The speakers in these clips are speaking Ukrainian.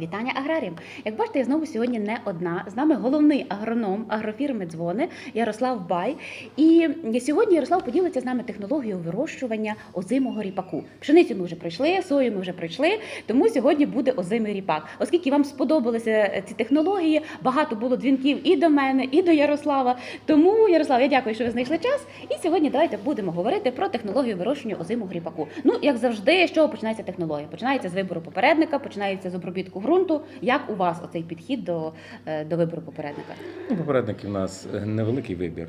Вітання аграріям! Як бачите, я знову сьогодні не одна. З нами головний агроном агрофірми Дзвони Ярослав Бай. І сьогодні Ярослав поділиться з нами технологією вирощування озимого ріпаку. Пшеницю ми вже пройшли, сою ми вже пройшли. Тому сьогодні буде озимий ріпак. Оскільки вам сподобалися ці технології, багато було дзвінків і до мене, і до Ярослава. Тому, Ярослав, я дякую, що ви знайшли час. І сьогодні давайте будемо говорити про технологію вирощування озимого ріпаку. Ну, як завжди, з чого починається технологія? Починається з вибору попередника, починається з обробітку ґрунту. Як у вас оцей підхід до, е, до вибору попередника? Ну, Попередників у нас е, невеликий вибір.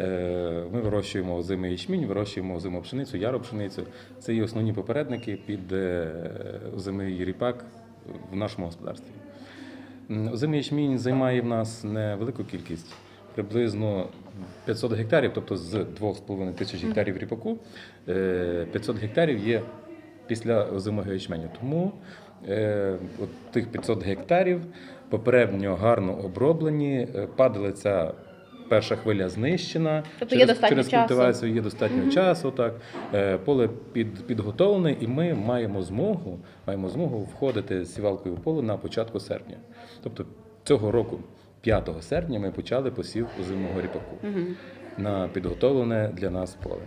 Е, Ми вирощуємо озимий ячмінь, вирощуємо озиму пшеницю, яру пшеницю. Це є основні попередники під озимий ріпак в нашому господарстві. М, Озимий ячмінь займає в нас невелику кількість, приблизно 500 гектарів, тобто з 2,5 тисяч гектарів ріпаку, е, 500 гектарів є після озимого ячменю. Тому от тих 500 гектарів попередньо гарно оброблені, е, падалиця перша хвиля знищена. Тобто є достатньо через часу. культивацію є достатньо часу. Так Е, поле під, підготовлене, і ми маємо змогу, маємо змогу входити з сівалкою в поле на початку серпня. Тобто цього року, 5 серпня, ми почали посів озимого ріпаку на підготовлене для нас поле.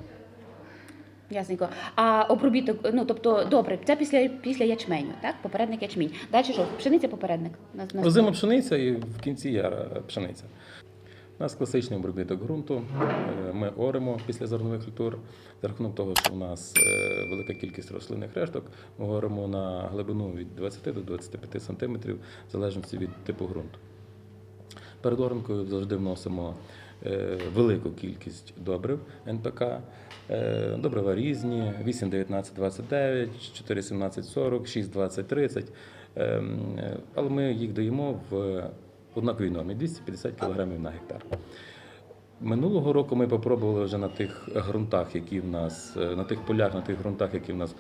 Ясненько. А обробіток, ну тобто, добре, це після, після ячменю, так? Попередник ячмінь. Далі що? Пшениця попередник. Озима пшениця і в кінці яра пшениця. У нас класичний обробіток ґрунту. Е, Ми оримо після зернових культур. За рахунок того, що у нас е, велика кількість рослинних решток, ми оримо на глибину від 20 до 25 см, в залежності від типу ґрунту. Перед оранкою завжди вносимо е, велику кількість добрив НПК. Е, Добрива різні: 8, 19, 29, 4, 17, 40, 6, 20, 30. Ем, е, Але ми їх даємо в однаковій нормі 250 кг на гектар. Минулого року ми попробували вже на тих ґрунтах, які в нас, е, на тих полях, на тих ґрунтах, які в нас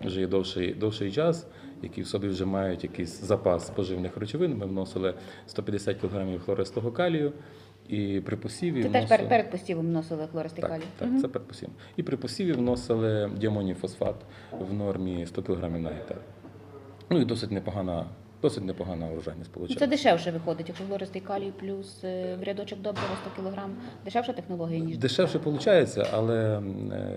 вже є довший, довший час, які в собі вже мають якийсь запас поживних речовин. Ми вносили 150 кг хлористого калію. І при посіві Це теж вносили- перед, перед постівом вносили хлористий так, так, угу. це перед посівом. І при посіві вносили діамоній фосфат в нормі 100 кг на гектар. Ну і досить непогана, досить непогана урожайність Ну. Це дешевше виходить, якщо хлористий калій плюс е, в рядочок добрива 100 кг. Дешевша технологія, ніж Дешевше виходить, але е,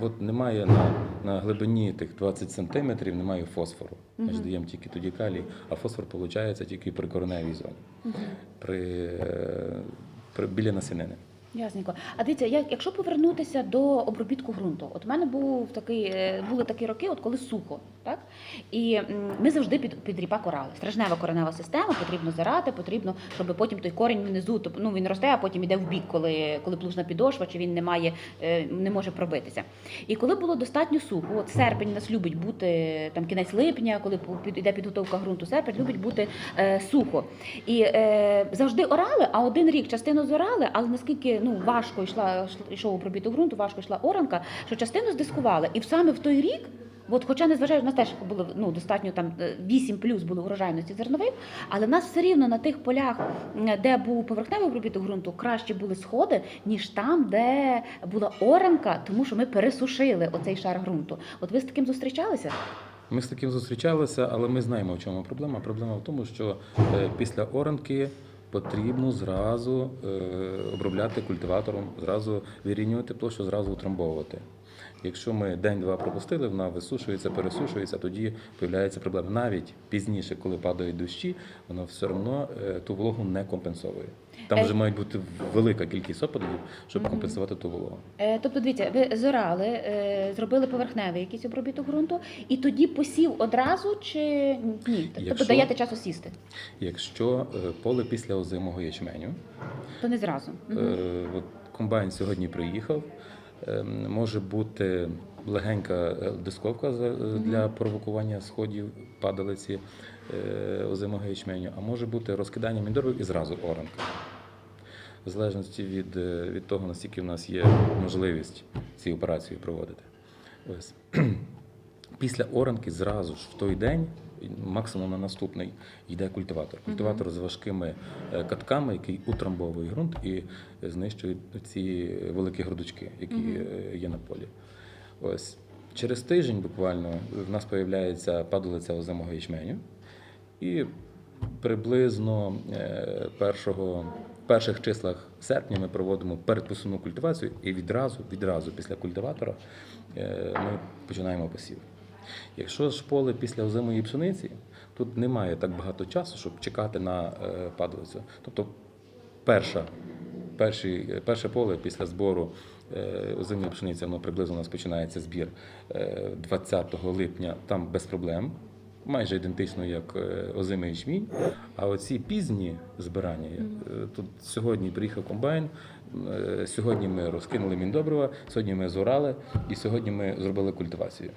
от немає на, на глибині тих 20 сантиметрів немає фосфору. Ми ж даємо тільки тоді калій, а фосфор виходить тільки при кореневій зоні, при, е, при, біля насінини. Ясненько. А дивіться, як, якщо повернутися до обробітку ґрунту, от у мене був такий, е, були такі роки, от коли сухо, так? І ми завжди під, під ріпак орали. Стражнева коренева система, потрібно зарати, потрібно, щоб потім той корінь внизу, тобто, ну він росте, а потім іде в бік, коли, коли плужна підошва, чи він не має, е, не може пробитися. І коли було достатньо сухо, от серпень нас любить бути там кінець липня, коли іде підготовка ґрунту, серпень любить бути е, сухо. І е, завжди орали, а один рік частину зорали, але наскільки ну, важко йшла, йшов обробіток ґрунту, важко йшла оранка, що частину здискували. І саме в той рік. От, хоча незважаючи, у нас теж було ну, достатньо там е, 8 плюс було урожайності зернових, але нас все рівно на тих полях, де був поверхневий обробіток ґрунту, краще були сходи, ніж там, де була оранка, тому що ми пересушили оцей шар ґрунту. От ви з таким зустрічалися? Ми з таким зустрічалися, але ми знаємо, в чому проблема. Проблема в тому, що е, після оранки потрібно зразу е, обробляти культиватором, зразу вирівнювати площу, зразу утрамбовувати. Якщо ми день-два пропустили, вона висушується, пересушується, тоді з'являється проблема. Навіть пізніше, коли падають дощі, вона все одно е, ту вологу не компенсовує. Там Е, вже має бути велика кількість опадів, щоб компенсувати ту вологу. Е, тобто, дивіться, ви зорали, зробили поверхневий якийсь обробіток ґрунту, і тоді посів одразу чи ні? Тобто Якщо- даєте час осісти, Якщо поле після озимого ячменю, то не зразу. Комбайн сьогодні приїхав. Е, Може бути легенька е, дисковка е, для провокування сходів падалиці е, озимого ячменю, а може бути розкидання міндорів і зразу оранка. В залежності від, від того, наскільки в нас є можливість ці операції проводити. Ось. Після оранки зразу ж в той день, максимум на наступний, йде культиватор. Культиватор з важкими е, катками, який утрамбовує ґрунт і знищує ці великі грудочки, які е, є на полі. Ось через тиждень буквально в нас з'являється падалиця озимого ячменю. І приблизно е, першого, в перших числах серпня ми проводимо передпосівну культивацію, і відразу, відразу після культиватора ми починаємо посів. Якщо ж поле після озимої пшениці, тут немає так багато часу, щоб чекати на е, падалицю. Тобто перша, перші, перше поле після збору е, озимої пшениці, воно приблизно у нас починається збір е, 20 липня, там без проблем. Майже ідентично, як е, озимий ячмінь. А оці пізні збирання, е, тут сьогодні приїхав комбайн, е, сьогодні ми розкинули міндобрива, сьогодні ми зорали, і сьогодні ми зробили культивацію.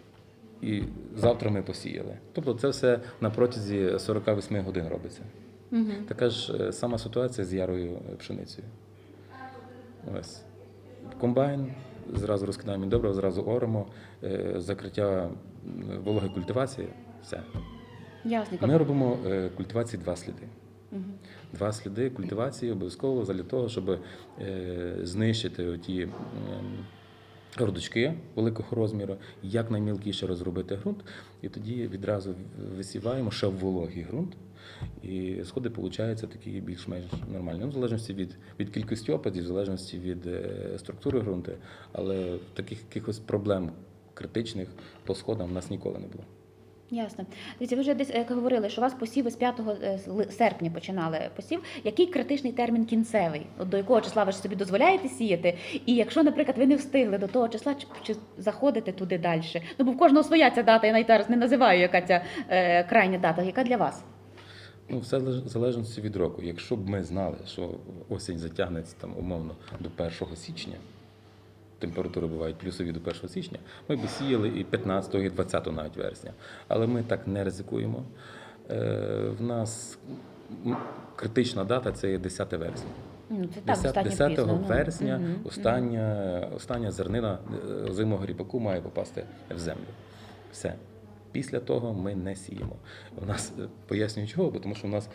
І завтра ми посіяли. Тобто це все на протязі 48 годин робиться. Така ж е, сама ситуація з ярою е, пшеницею. Ось. Комбайн, зразу розкидаємо добре, зразу оремо, е, закриття вологи культивації, все. Ясненько. Ми робимо культивації два сліди. Два сліди культивації обов'язково для того, щоб знищити оті родочки великого розміру, як наймілкіше розробити ґрунт, і тоді відразу висіваємо ще в вологий ґрунт. І сходи получаються такі більш-менш нормальні. Ну, в залежності від, від кількості опадів, в залежності від е, структури ґрунту, але таких якихось проблем критичних по сходам у нас ніколи не було. Ясно. Дивіться, ви вже десь е, говорили, що у вас посіви з 5 е, серпня починали посів. Який критичний термін кінцевий? От до якого числа ви ж собі дозволяєте сіяти? І якщо, наприклад, ви не встигли до того числа, чи, чи заходите туди далі? Ну, бо в кожного своя ця дата, я навіть зараз не називаю, яка ця е, крайня дата, яка для вас? Ну, все залежності від року. Якщо б ми знали, що осінь затягнеться там умовно до 1 січня, температури бувають плюсові до 1 січня, ми б сіяли і 15, і 20 навіть вересня. Але ми так не ризикуємо. Е, в нас критична дата це є 10 вересня. Ну, це так, 10, достатньо 10 пізно. ну. вересня Мгм. остання, остання зернина е, озимого ріпаку має попасти в землю. Все. Після того ми не сіємо. У нас е, пояснюю чого, бо тому що у нас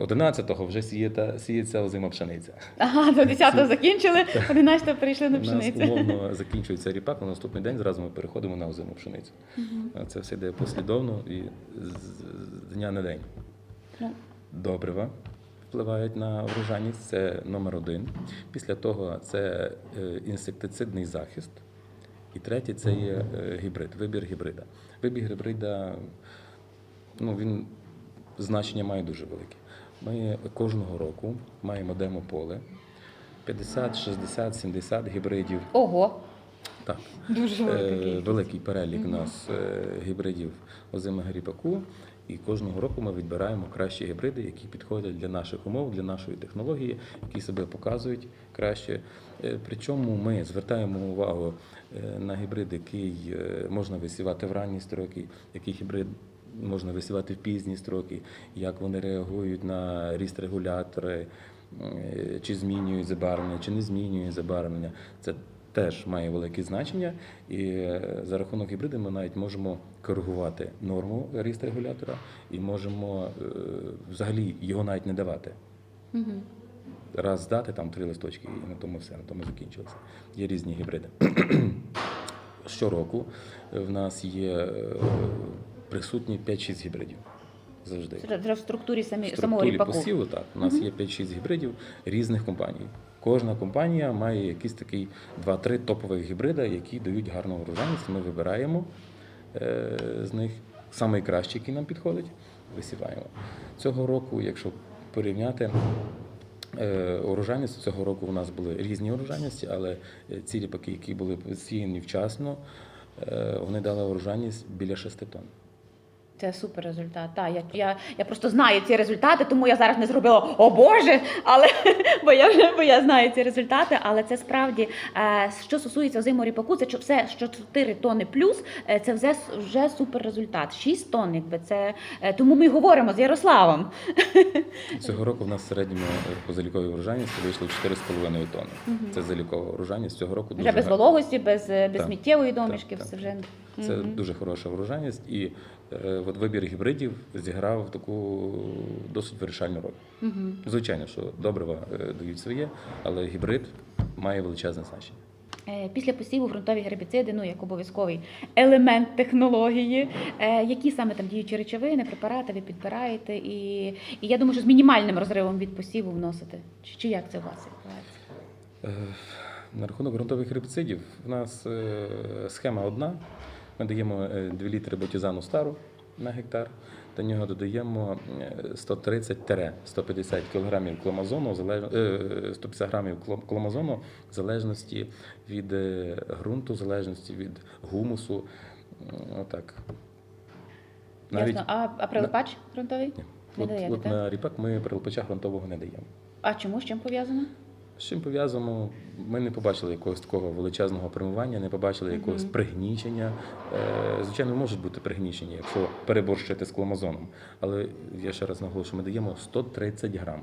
11-го вже сіється, сіється озима пшениця. Ага, до 10-го закінчили, 11-го перейшли на У нас пшеницю. умовно закінчується ріпак, на наступний день зразу ми переходимо на озиму пшеницю. А Це все йде послідовно і з з дня на день. Ну, Добрива впливають на врожайність, це номер один. Після того це е, інсектицидний захист. І третє це є е, гібрид, вибір гібрида. Вибір гібрида, ну, він значення має дуже велике. Ми кожного року маємо демополе 50, 60, 70 гібридів. Ого, Так. дуже Е, великий перелік у нас е, гібридів озимого ріпаку. І кожного року ми відбираємо кращі гібриди, які підходять для наших умов, для нашої технології, які себе показують краще. Е, Причому ми звертаємо увагу на гібрид, який можна висівати в ранні строки, який гібрид можна висівати в пізні строки, як вони реагують на ріст регулятори, е, чи змінюють забарвлення, чи не змінюють забарвлення. Це теж має велике значення, і е, за рахунок гібриду ми навіть можемо коригувати норму ріст регулятора і можемо е, взагалі його навіть не давати. Раз здати там три листочки, і на тому все, на тому закінчилося. Є різні гібриди. Щороку в нас є присутні 5-6 гібридів. Завжди. Це в структурі самі, В самого структурі ріпаку. посіву так. У нас є 5-6 гібридів різних компаній. Кожна компанія має якийсь такий 2-3 топових гібрида, які дають гарну врожайність. Ми вибираємо е, з них найкращий, який нам підходить, висіваємо. Цього року, якщо порівняти. е, Урожайність цього року у нас були різні урожайності, але е, ці ріпаки, які були посіяні вчасно, е, вони дали урожайність біля 6 тонн. Це супер результат. Так, я, я, я просто знаю ці результати, тому я зараз не зробила о Боже, але бо я вже бо я знаю ці результати. Але це справді, е, що стосується озимого ріпаку, це все, що 4 тонни плюс, е, це вже, вже супер результат. 6 тонн, якби це е, тому ми говоримо з Ярославом. Цього року в нас в середньому по заліковій врожайності вийшло 4,5 тонни. Це залікова врожайність. Цього року дуже Вже без вологості, без, без сміттєвої домішки, так. все вже. Це Мгм. дуже хороша врожайність, і от вибір гібридів зіграв таку досить вирішальну роль. Мгм. Звичайно, що добрива е, дають своє, але гібрид має величезне значення. Е, Після посіву ґрунтові гербіциди, ну як обов'язковий елемент технології. Е, Які саме там діючі речовини, препарати ви підбираєте? І, і я думаю, що з мінімальним розривом від посіву вносите. Чи, чи як це у вас відбувається? Е, На рахунок ґрунтових гербіцидів в нас е, схема одна. Ми даємо е, 2 літри ботізану стару на гектар. До нього додаємо е, 130-150 кг кломазону, е, 150 грамів кло- кломазону в залежності від е, ґрунту, в залежності від гумусу. Отак. Ясно. А, а прилипач ґрунтовий? Не От, даєте, от так? на ріпак ми прилипача ґрунтового не даємо. А чому з чим пов'язано? З чим пов'язано? Ми не побачили якогось такого величезного промивання, не побачили якогось пригнічення. Е, Звичайно, можуть бути пригнічення, якщо переборщити з кломазоном. Але я ще раз наголошую, ми даємо 130 грам.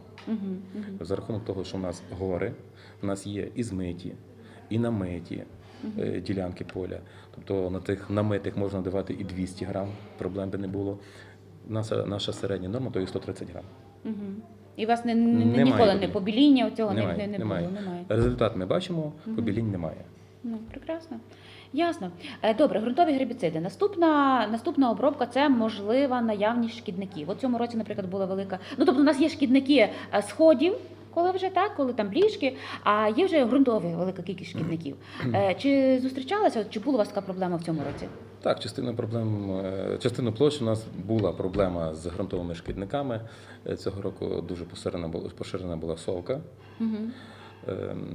За рахунок того, що в нас гори, в нас є і змиті, і намиті е, ділянки поля. Тобто на тих намитих можна давати і 200 грам, проблем би не було. Наша, наша середня норма то є 130 грам. Угу. І у вас не, не, Немає ніколи не побіління. побіління цього не, Немає, не, не немає. було. Немає. Результат ми бачимо, побілінь немає. Ну, прекрасно. Ясно. Е, Добре, ґрунтові гербіциди. Наступна, наступна обробка це можлива наявність шкідників. От цьому році, наприклад, була велика. Ну, тобто, у нас є шкідники е, сходів, коли вже так, коли там бліжки, а є вже ґрунтові велика кількість шкідників. Е, Чи зустрічалася, чи була у вас така проблема в цьому році? Так, частина проблем, е, частину площі у нас була проблема з ґрунтовими шкідниками. Е, Цього року дуже поширена була, поширена була совка. Угу.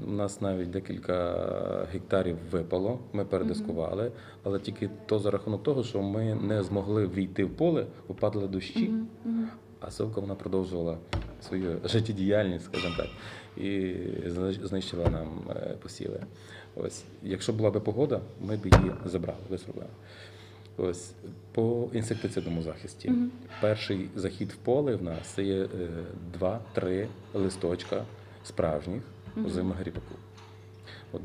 У нас навіть декілька гектарів випало, ми передискували, але тільки то за рахунок того, що ми не змогли війти в поле, упадали дощі, Угу. а совка вона продовжувала свою життєдіяльність, скажімо так, і знищила нам посіви. Ось, якщо була би погода, ми б її забрали без проблем. Ось по інсектицидному захисті. Мгм. Перший захід в поле в нас це є е, два-три листочка справжніх Мгм. озимого ріпаку. От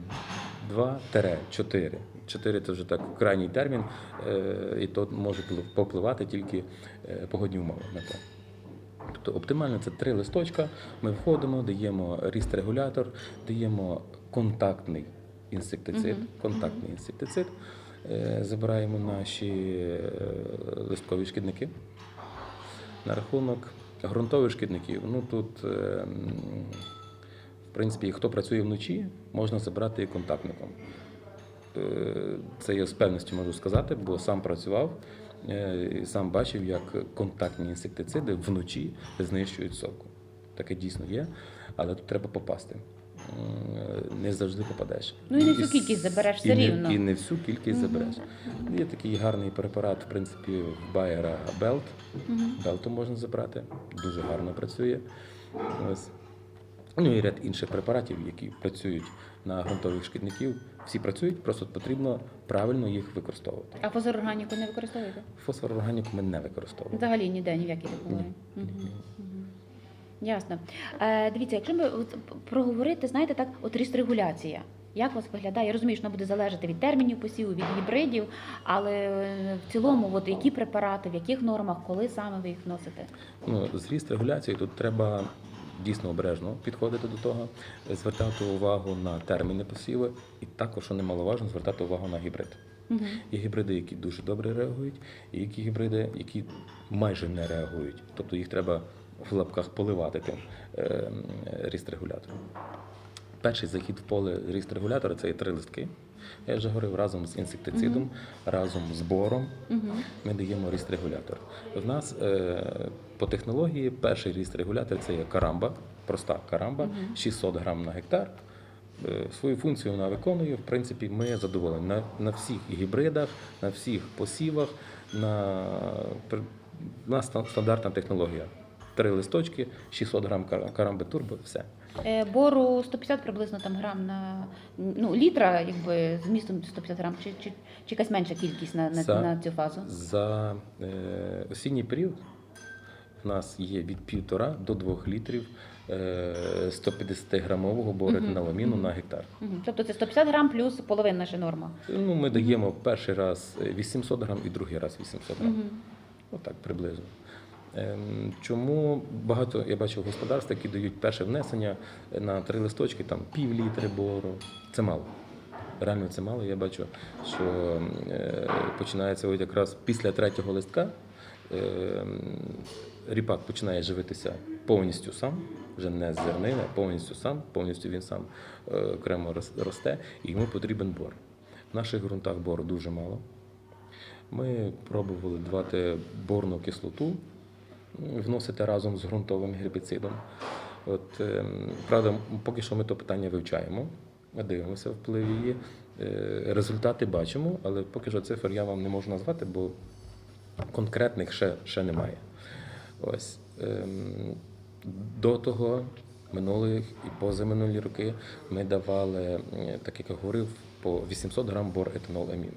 два-чотири. Чотири це вже так крайній термін, е, і то може попливати тільки е, погодні умови на то. Тобто оптимально це три листочка. Ми входимо, даємо ріст-регулятор, даємо контактний інсектицид, контактний інсектицид, е, забираємо наші е, листкові шкідники. На рахунок ґрунтових шкідників, ну тут, е, в принципі, хто працює вночі, можна забрати і контактником. Це я з певністю можу сказати, бо сам працював і сам бачив, як контактні інсектициди вночі знищують совку. Таке дійсно є, але тут треба попасти. Не завжди попадеш. Ну, і не всю кількість забереш і все не- рівно. І не всю кількість Мгм. забереш. Є такий гарний препарат, в принципі, в Bayer Belt. Угу. Белту можна забрати, дуже гарно працює. Ось. Ну і ряд інших препаратів, які працюють на ґрунтових шкідників. Всі працюють, просто потрібно правильно їх використовувати. А фозорорганіку не використовуєте? Фосфор органіку ми не використовуємо. Взагалі ніде, ні в якій технології. Мгм. Мгм. Ясно. Е, дивіться, якщо ми от проговорити, знаєте, так, от регуляція. Як у вас виглядає? Я розумію, що вона буде залежати від термінів посіву, від гібридів, але е, в цілому, от які препарати, в яких нормах, коли саме ви їх вносите? Ну, зріст регуляції тут треба дійсно обережно підходити до того, звертати увагу на терміни посіви, і також, що немаловажно, звертати увагу на гібрид. Угу. Є гібриди, які дуже добре реагують, і які гібриди, які майже не реагують. Тобто їх треба в лапках поливати тим е, ріст-регулятором. Перший захід в поле ріст-регулятора це є три листки. Я вже говорив разом з інсектицидом, разом з бором. Угу. Ми даємо ріст-регулятор. В нас е, по технології перший ріст-регулятор це є карамба, проста карамба, Мгм. 600 грам на гектар. Е, Свою функцію вона виконує. В принципі, ми задоволені на, на всіх гібридах, на всіх посівах, на, на стандартна технологія. Три листочки, 600 грам кар- карамби турбо, все. Е, бору 150 приблизно там грам на ну, літра, якби з містом 150 грам, чи, чи, чи якась менша кількість на, на, За- на цю фазу? За е, осінній період в нас є від півтора до двох літрів е, 150-грамового боретиноламіну Мгм. на гектар. Угу. Тобто це 150 грам плюс половина наша норма. Ну, ми даємо перший раз е, 800 грам і другий раз 800 грам. Угу. Отак приблизно. Ем, Чому багато я бачив господарств, які дають перше внесення на три листочки, там пів літри бору. Це мало. реально це мало. Я бачу, що е, починається от якраз після третього листка. Е, ріпак починає живитися повністю сам, вже не з зернини, а повністю сам, повністю він сам е, окремо росте, і йому потрібен бор. В наших ґрунтах бору дуже мало. Ми пробували давати борну кислоту, вносити разом з ґрунтовим гербіцидом. От, ем, правда, поки що ми то питання вивчаємо, дивимося вплив її. Е, Результати бачимо, але поки що цифр я вам не можу назвати, бо конкретних ще, ще немає. Ось. Ем, До того, минулих і позаминулі роки, ми давали, так як я говорив, по 800 грам бор етанол амін.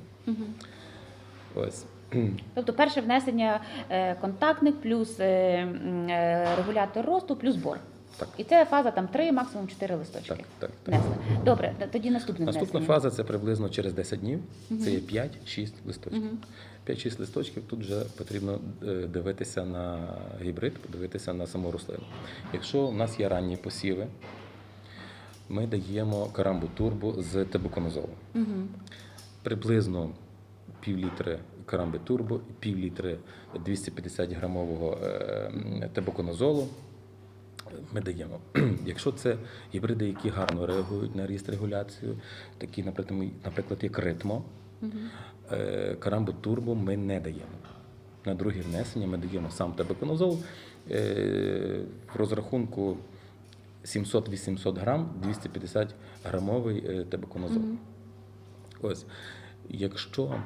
Ось. Тобто перше внесення е, контактник плюс е, е, регулятор росту плюс бор. Так. І це фаза там 3, максимум 4 листочки. Так, так, так. Внесли. Добре, тоді наступне Наступна внесення. фаза це приблизно через 10 днів. Це є 5-6 листочків. Мгм. 5-6 листочків тут вже потрібно дивитися на гібрид, подивитися на саму рослину. Якщо у нас є ранні посіви, ми даємо карамбу турбо з тебуконозолом. Мгм. Приблизно пів літри карамби турбо і пів літри 250 грамового е, ми даємо. Якщо це гібриди, які гарно реагують на ріст регуляцію, такі, наприклад, як ритмо. Е, Карамбу турбо ми не даємо. На друге внесення ми даємо сам тебеконозол е, в розрахунку 700-800 грам, 250 грамовий тебеконозол. Мгм. Ось, якщо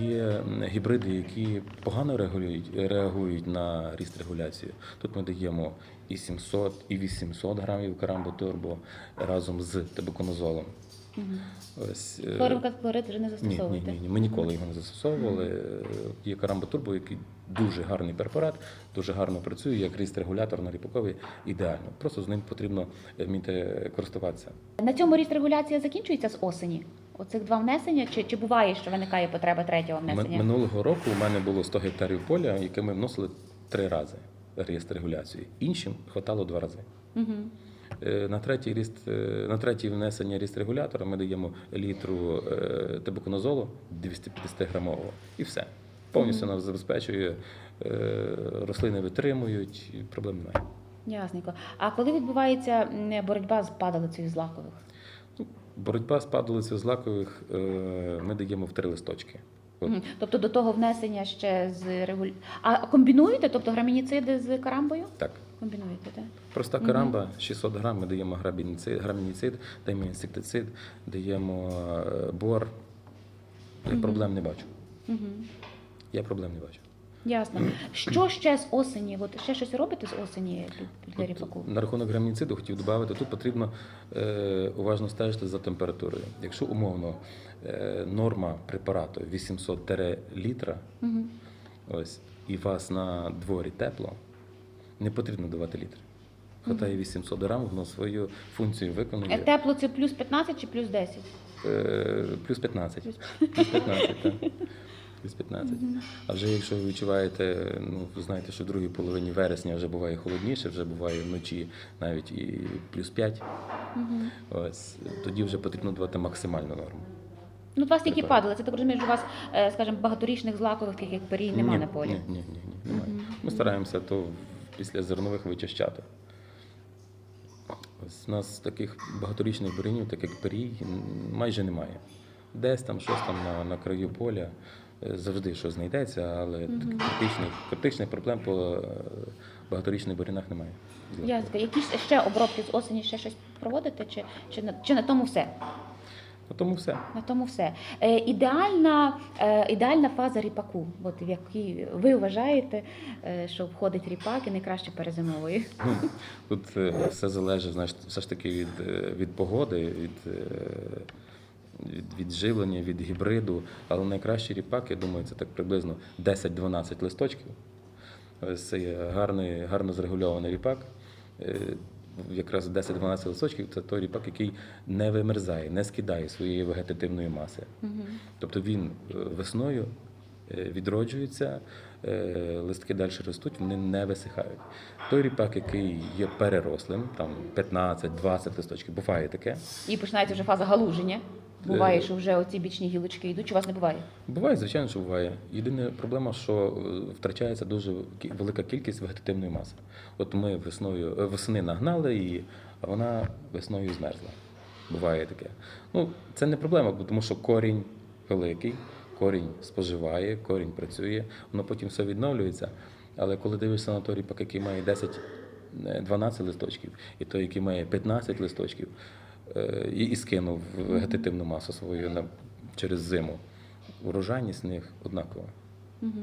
є гібриди, які погано реагують, реагують на ріст регуляції, тут ми даємо і 700, і 800 грамів карамбу турбо разом з тебеконозолом. Мгм. Ось, хлорид вже не застосовуєте? ні, ні, ні. Ми ніколи його не застосовували. Є Карамба Турбо, який дуже гарний препарат, дуже гарно працює, як ріст-регулятор на ріпакові ідеально. Просто з ним потрібно е, вміти користуватися. На цьому ріст регуляція закінчується з осені? Оцих два внесення? Чи, чи буває, що виникає потреба третього внесення? Минулого року у мене було 100 гектарів поля, яке ми вносили три рази ріст регуляції. Іншим хватало два рази. Е, На третій ріст, е, на третій внесення ріст регулятора ми даємо літру е, тебуконозолу 250 грамового і все. Повністю нас забезпечує, рослини витримують, проблем немає. Ясненько. А коли відбувається боротьба з падалицею злакових? Боротьба з падалицею злакових е, ми даємо в три листочки. От. Тобто до того внесення ще з регуль... А комбінуєте, тобто грамініциди з карамбою? Так. Комбінуєте, так? Проста карамба 600 грам, ми даємо грамініцид, даємо інсектицид, даємо е, бор. Я проблем не бачу. Я проблем не бачу. Ясно. Що ще з осені? От ще щось робите з осені для ріпаку? На рахунок граміциду хотів додати, тут потрібно е, уважно стежити за температурою. Якщо умовно е, норма препарату 800 літра, Угу. ось, і вас на дворі тепло, не потрібно давати літр. Хватає 800 грам, воно свою функцію виконує. Тепло це плюс 15 чи плюс 10? Е, плюс 15. Плюс- Плюс 15, так. Плюс 15. А вже якщо ви відчуваєте, ну ви знаєте, що в другій половині вересня вже буває холодніше, вже буває вночі навіть і плюс 5, Угу. ось тоді вже потрібно давати максимальну норму. Ну, у вас тільки падали. Це так розумію, що у вас, е, скажімо, багаторічних злакових, таких як перій, нема ні, на полі. Ні, ні, ні, ні немає. Ми стараємося то після зернових вичищати. Ось у нас таких багаторічних бурінів, так як перій, майже немає. Десь там щось там на, на краю поля завжди щось знайдеться, але таких критичних, критичних проблем по е, багаторічних бурінах немає. Ясно. Якісь ще обробки з осені ще щось проводите, чи, чи, на, чи на тому все? На тому все. На тому все. Е, ідеальна, е, ідеальна фаза ріпаку, от в якій ви вважаєте, е, що входить ріпак і найкраще перезимовує. Тут е, все залежить знаєш, все ж таки від, е, від погоди, від, від, відживлення, від гібриду. Але найкращий ріпак, я думаю, це так приблизно 10-12 листочків. Ось Це гарний, гарно зрегульований ріпак. Е, Якраз 10-12 листочків це той ріпак, який не вимерзає, не скидає своєї вегетативної маси. Угу. Тобто він е, весною е, відроджується, листки далі ростуть, вони не висихають. Той ріпак, який є перерослим, там 15-20 листочків, буває таке. І починається вже фаза галуження. Буває, Е, що вже оці бічні гілочки йдуть, чи у вас не буває? Буває, звичайно, що буває. Єдина проблема, що е, втрачається дуже велика кількість вегетативної маси. От ми весною е, весни нагнали її, а вона весною змерзла. Буває таке. Ну, це не проблема, тому що корінь великий, корінь споживає, корінь працює, воно потім все відновлюється. Але коли дивишся на той ріпак, який має 10 е, 12 листочків, і той, який має 15 листочків, і, і скинув вегетативну масу свою на, через зиму, урожайність них однакова. Угу.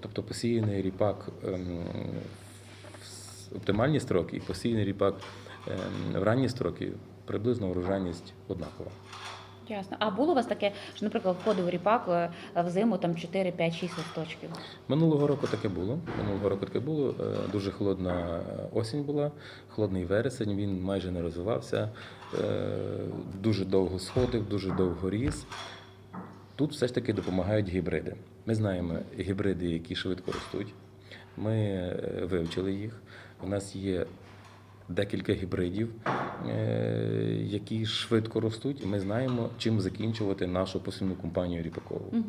Тобто посіяний ріпак ем, в оптимальні строки і посіяний ріпак ем, в ранні строки приблизно урожайність однакова. Ясно. А було у вас таке, що, наприклад, входив ріпак е, в зиму там 4, 5, 6 листочків? Минулого року таке було. Минулого року таке було. Е, Дуже холодна осінь була, холодний вересень, він майже не розвивався, е, дуже довго сходив, дуже довго ріс. Тут все ж таки допомагають гібриди. Ми знаємо гібриди, які швидко ростуть. Ми е, вивчили їх. У нас є декілька гібридів, е, які швидко ростуть, ми знаємо, чим закінчувати нашу посівну компанію ріпакову. Угу.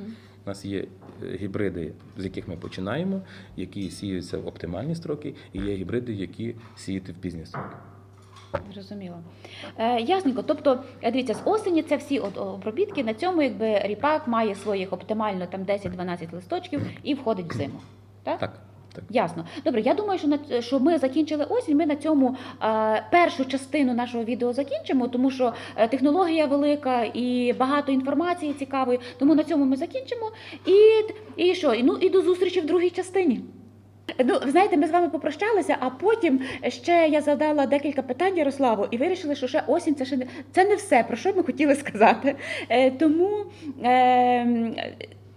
У нас є е, гібриди, з яких ми починаємо, які сіються в оптимальні строки, і є гібриди, які сіяти в пізні строки. Зрозуміло. Е, ясненько. Тобто, е, дивіться, з осені це всі от обробітки. На цьому якби ріпак має своїх оптимально там 10-12 листочків і входить в зиму. Так? Так, так. Ясно. Добре, я думаю, що на що ми закінчили осінь. Ми на цьому е, першу частину нашого відео закінчимо, тому що е, технологія велика і багато інформації цікавої. Тому на цьому ми закінчимо. І, і що? І, Ну і до зустрічі в другій частині. Ну, знаєте, ми з вами попрощалися, а потім ще я задала декілька питань Ярославу і вирішили, що ще осінь це ще не це не все, про що ми хотіли сказати. Е, тому е,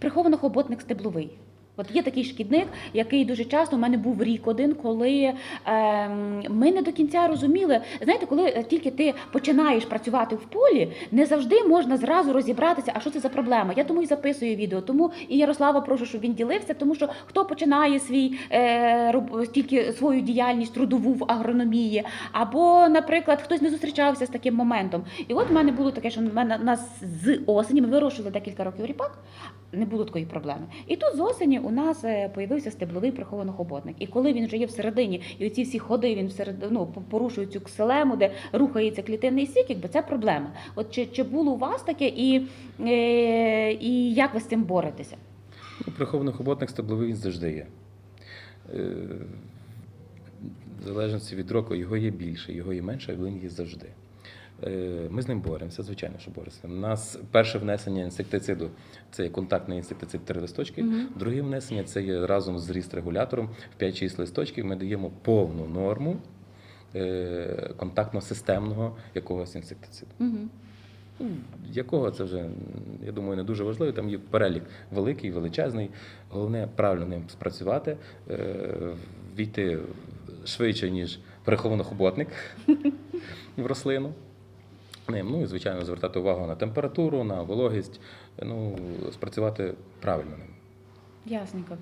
приховано-хоботник стебловий. От є такий шкідник, який дуже часто у мене був рік один, коли е, ми не до кінця розуміли. Знаєте, коли е, тільки ти починаєш працювати в полі, не завжди можна зразу розібратися, а що це за проблема. Я тому і записую відео. Тому і Ярослава прошу, щоб він ділився, тому що хто починає свій е, роб- тільки свою діяльність трудову в агрономії, або, наприклад, хтось не зустрічався з таким моментом. І от в мене було таке, що в мене нас з осені ми вирощували декілька років ріпак, не було такої проблеми. І тут з осені у нас е, появився стебловий приховано-хоботник. І коли він вже є всередині, і оці всі ходи він всеред, ну, порушує цю кселему, де рухається клітинний сік, якби це проблема. От чи, чи було у вас таке, і, е, і як ви з цим боретеся? Ну, Прихований хоботник стебловий він завжди є. Е, В залежності від року його є більше, його є менше, він є завжди. Е, Ми з ним боремося, звичайно, що боремося. У нас перше внесення інсектициду це є контактний інсектицид три листочки. Мгм. Друге внесення це є разом з ріст-регулятором в 5-6 листочків. Ми даємо повну норму е, контактно-системного якогось інсектициду. Угу. Якого це вже, я думаю, не дуже важливо. Там є перелік великий, величезний. Головне правильно ним спрацювати, е, війти швидше, ніж переховано-хоботник в рослину. Ним. Ну і, звичайно, звертати увагу на температуру, на вологість, ну, спрацювати правильно ним. Ясненько.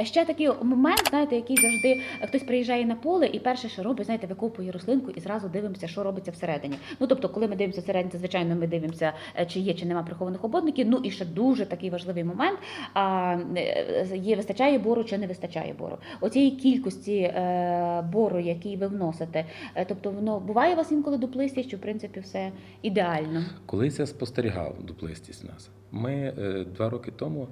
Е, Ще такий момент, знаєте, який завжди е, хтось приїжджає на поле і перше, що робить, знаєте, викопує рослинку і зразу дивимося, що робиться всередині. Ну тобто, коли ми дивимося всередині, звичайно, ми дивимося, е, чи є, чи нема прихованих ободників. Ну і ще дуже такий важливий момент: а, є вистачає бору чи не вистачає бору. Оцієї кількості бору, який ви вносите, тобто воно буває у вас інколи дуплистість, чи в принципі все ідеально. Колись я спостерігав дуплистість в нас. Ми два роки тому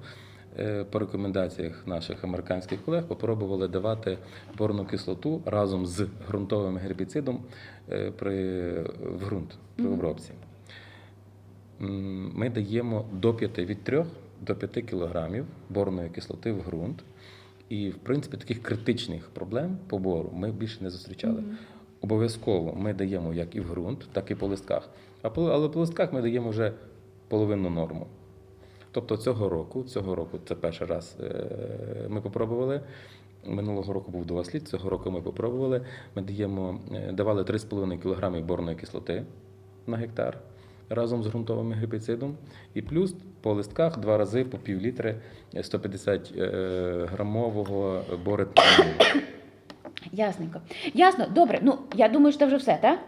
по рекомендаціях наших американських колег попробували давати борну кислоту разом з ґрунтовим гербіцидом е, при, в ґрунт при обробці. Ми даємо до 5, від 3 до 5 кілограмів борної кислоти в ґрунт. І, в принципі, таких критичних проблем по бору ми більше не зустрічали. Обов'язково ми даємо як і в ґрунт, так і по листках. А по, але по листках ми даємо вже половинну норму. Тобто цього року, цього року це перший раз е, ми попробували. Минулого року був два слід, цього року ми попробували. Ми даємо, е, давали 3,5 кг борної кислоти на гектар разом з ґрунтовим гербіцидом. І плюс по листках два рази по пів літри 150 е, грамового боретину. Ясненько. Ясно, добре. Ну я думаю, що це вже все, так?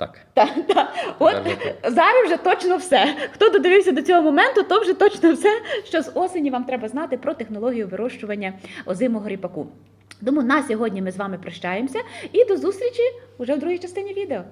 Так. Та, та. От зараз вже точно все. Хто додивився до цього моменту, то вже точно все, що з осені вам треба знати про технологію вирощування озимого ріпаку. Тому на сьогодні ми з вами прощаємося і до зустрічі вже в другій частині відео.